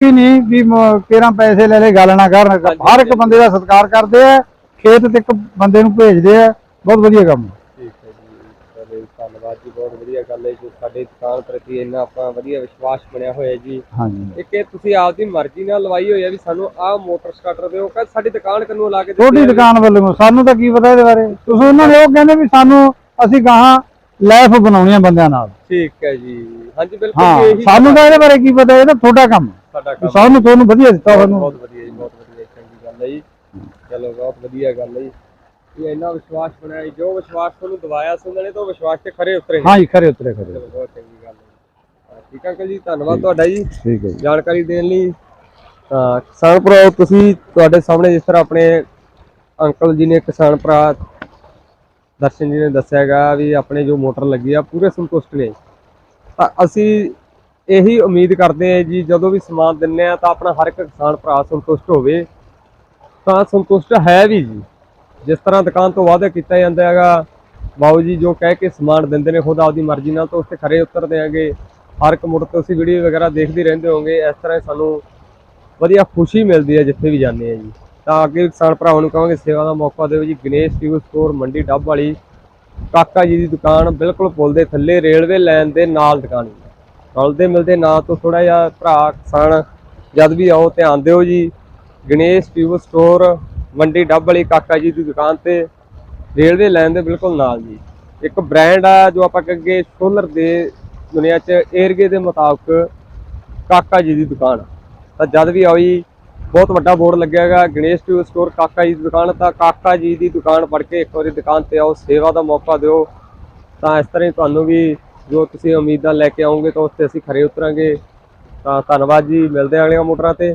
ਕੀ ਨਹੀਂ ਵੀ ਕੇਰਾਂ ਪੈਸੇ ਲੈ ਲੈ ਗੱਲ ਨਾ ਕਰਨ। ਹਰ ਇੱਕ ਬੰਦੇ ਦਾ ਸਤਿਕਾਰ ਕਰਦੇ ਆ ਖੇਤ ਤੇ ਇੱਕ ਬੰਦੇ ਨੂੰ ਭੇਜਦੇ ਆ ਬਹੁਤ ਵਧੀਆ ਕੰਮ। ਠੀਕ ਹੈ ਜੀ ਧੰਨਵਾਦ ਜੀ ਬਹੁਤ ਵਧੀਆ ਗੱਲ ਹੈ ਜੋ ਸਾਡੇ ਦੁਕਾਨ ਪ੍ਰਤੀ ਇੰਨਾ ਆਪਾਂ ਵਧੀਆ ਵਿਸ਼ਵਾਸ ਬਣਿਆ ਹੋਇਆ ਜੀ। ਹਾਂਜੀ। ਇੱਕ ਇਹ ਤੁਸੀਂ ਆਪਦੀ ਮਰਜ਼ੀ ਨਾਲ ਲਵਾਈ ਹੋਈ ਹੈ ਵੀ ਸਾਨੂੰ ਆਹ ਮੋਟਰ ਸਟਾਰਟਰ ਦਿਓ ਕਹ ਸਾਡੀ ਦੁਕਾਨ ਕੰਨੋਂ ਲਾ ਕੇ ਹੈ। ਦੁਕਾਨ ਵੱਲੋਂ ਸਾਨੂੰ ਤਾਂ ਕੀ ਪਤਾ ਇਹਦੇ ਬਾਰੇ? ਤੁਸੀਂ ਉਹਨਾਂ ਨੇ ਕਹਿੰਦੇ ਵੀ ਸਾਨੂੰ ਅਸੀਂ ਗਾਹਾਂ ਲਾਈਫ ਬਣਾਉਣੀ ਆ ਬੰਦਿਆਂ ਨਾਲ। ਠੀਕ ਹੈ ਜੀ। ਹਾਂਜੀ ਬਿਲਕੁਲ ਹਾਂ ਇਹੀ ਸਾਨੂੰ ਤਾਂ ਇਹਦੇ ਬਾਰੇ ਕੀ ਪਤਾ ਇਹ ਤਾਂ ਤੁਹਾਡਾ ਕੰਮ ਹੈ। ਸਾਡਾ ਕੰਮ ਸਾਨੂੰ ਤੁਹਾਨੂੰ ਵਧੀਆ ਦਿੱਤਾ ਸਾਨੂੰ ਬਹੁਤ ਵਧੀਆ ਜੀ ਬਹੁਤ ਵਧੀਆ ਚੰਗੀ ਗੱਲ ਹੈ ਜੀ। ਚਲੋ ਬਹੁਤ ਵਧੀਆ ਗੱਲ ਹੈ ਜੀ। ਇਹ ਇੰਨਾ ਵਿਸ਼ਵਾਸ ਬਣਾਇਆ ਜੀ। ਜੋ ਵਿਸ਼ਵਾਸ ਤੁਹਾਨੂੰ ਦਵਾਇਆ ਸੀ ਉਹਨਾਂ ਨੇ ਤਾਂ ਉਹ ਵਿਸ਼ਵਾਸ ਤੇ ਖਰੇ ਉਤਰੇ। ਹਾਂ ਜੀ ਖਰੇ ਉਤਰੇ ਖਰੇ ਚਲੋ ਬਹੁਤ ਚੰਗੀ ਗੱਲ ਹੈ ਜੀ। ਹਾਂ, ਠੀਕ ਹੈ ਅੰਕਲ ਜੀ ਧੰਨਵਾਦ ਤੁਹਾਡਾ ਜੀ। ਠੀਕ ਹੈ ਜੀ। ਜਾਣਕਾਰੀ ਦੇਣ ਲਈ। ਤਾਂ ਕਿਸਾਨ ਭਰਾ ਤੁਸੀਂ ਤੁਹਾਡੇ ਸਾਹਮਣੇ ਜਿਸ ਤਰ੍ਹਾਂ ਆਪਣੇ ਅੰਕਲ ਜੀ ਨੇ ਕਿਸਾਨ ਭਰਾ ਦਰਸ਼ਨ ਜੀ ਨੇ ਦੱਸਿਆਗਾ ਵੀ ਆਪਣੇ ਜੋ ਮੋਟਰ ਲੱਗੀ ਆ, ਪੂਰੇ ਸੰਤੁਸ਼ਟ ਨੇ। ਤਾਂ ਅਸੀਂ ਇਹੀ ਉਮੀਦ ਕਰਦੇ ਹਾਂ ਜੀ, ਜਦੋਂ ਵੀ ਸਮਾਨ ਦਿੰਨੇ ਆ ਤਾਂ ਆਪਣਾ ਹਰ ਇੱਕ ਕਿਸਾਨ ਭਰਾ ਸੰਤੁਸ਼ਟ ਹੋਵੇ। ਤਾਂ ਸੰਤੁਸ਼ਟ ਹੈ ਵੀ ਜੀ। ਜਿਸ ਤਰ੍ਹਾਂ ਦੁਕਾਨ ਤੋਂ ਵਾਅਦਾ ਕੀਤਾ ਜਾਂਦਾ ਹੈਗਾ, ਬਾਊ ਜੀ ਜੋ ਕਹਿ ਕੇ ਸਮਾਨ ਦਿੰਦੇ ਨੇ, ਖੁਦ ਆਪਦੀ ਮਰਜ਼ੀ ਨਾਲ ਤਾਂ ਉਸ ਤੇ ਖਰੇ ਉਤਰਦੇ ਹੈਗੇ ਹਰ ਇੱਕ ਮੁੜ ਤੋਂ ਅਸੀਂ ਵੀਡੀਓ ਵਗੈਰਾ ਦੇਖਦੇ ਰਹਿੰਦੇ ਹੋਗੇ ਇਸ ਤਰ੍ਹਾਂ ਹੀ ਸਾਨੂੰ ਵਧੀਆ ਖੁਸ਼ੀ ਮਿਲਦੀ ਹੈ ਜਿੱਥੇ ਵੀ ਜਾਂਦੇ ਆ ਜੀ। ਤਾਂ ਅੱਗੇ ਕਿਸਾਨ ਭਰਾਵਾਂ ਨੂੰ ਕਹਾਂਗੇ ਸੇਵਾ ਦਾ ਮੌਕਾ ਦਿਓ ਜੀ। ਗਣੇਸ਼ ਟਿਊਬ ਸਟੋਰ ਮੰਡੀ ਡੱਬ ਵਾਲੀ, ਕਾਕਾ ਜੀ ਦੀ ਦੁਕਾਨ ਬਿਲਕੁਲ ਪੁਲ ਦੇ ਥੱਲੇ, ਰੇਲਵੇ ਲਾਈਨ ਦੇ ਨਾਲ ਦੁਕਾਨ ਹੈ ਰਲਦੇ ਮਿਲਦੇ ਨਾਂ ਤੋਂ ਥੋੜਾ ਜਿਹਾ ਭਰਾ ਕਿਸਾਨ, ਜਦ ਵੀ ਆਓ ਧਿਆਨ ਦਿਓ ਜੀ। ਗਣੇਸ਼ ਟਿਊਬ ਸਟੋਰ ਮੰਡੀ ਡੱਬ ਵਾਲੀ, ਕਾਕਾ ਜੀ ਦੀ ਦੁਕਾਨ ਤੇ, ਰੇਲਵੇ ਲਾਈਨ ਦੇ ਬਿਲਕੁਲ ਨਾਲ ਜੀ। ਇੱਕ ਬ੍ਰਾਂਡ ਆ ਜੋ ਆਪਾਂ ਕਹਾਂਗੇ ਸੋਲਰ ਦੇ ਦੁਨੀਆ 'ਚ ਏਰਗੇ ਦੇ ਮੁਤਾਬਕ ਕਾਕਾ ਜੀ ਦੀ ਦੁਕਾਨ ਤਾਂ ਜਦ ਵੀ ਆਓ ਜੀ ਬਹੁਤ ਵੱਡਾ ਬੋਰਡ ਲੱਗਿਆ ਹੈਗਾ। ਗਣੇਸ਼ ਟੂ ਸਟੋਰ ਕਾਕਾ ਜੀ ਦੀ ਦੁਕਾਨ ਤਾਂ ਕਾਕਾ ਜੀ ਦੀ ਦੁਕਾਨ ਪੜ ਕੇ ਇੱਕ ਵਾਰੀ ਦੁਕਾਨ ਤੇ ਆਓ, ਸੇਵਾ ਦਾ ਮੌਕਾ ਦਿਓ। ਤਾਂ ਇਸ ਤਰ੍ਹਾਂ ਹੀ ਤੁਹਾਨੂੰ ਵੀ ਜੋ ਤੁਸੀਂ ਉਮੀਦਾਂ ਲੈ ਕੇ ਆਉਂਗੇ ਤਾਂ ਉਸ ਤੇ ਅਸੀਂ ਖਰੇ ਉਤਰਾਂਗੇ। ਤਾਂ ਧੰਨਵਾਦ ਜੀ, ਮਿਲਦੇ ਹਾਂ ਅਗਲੀਆਂ ਮੋਟਰਾਂ ਤੇ।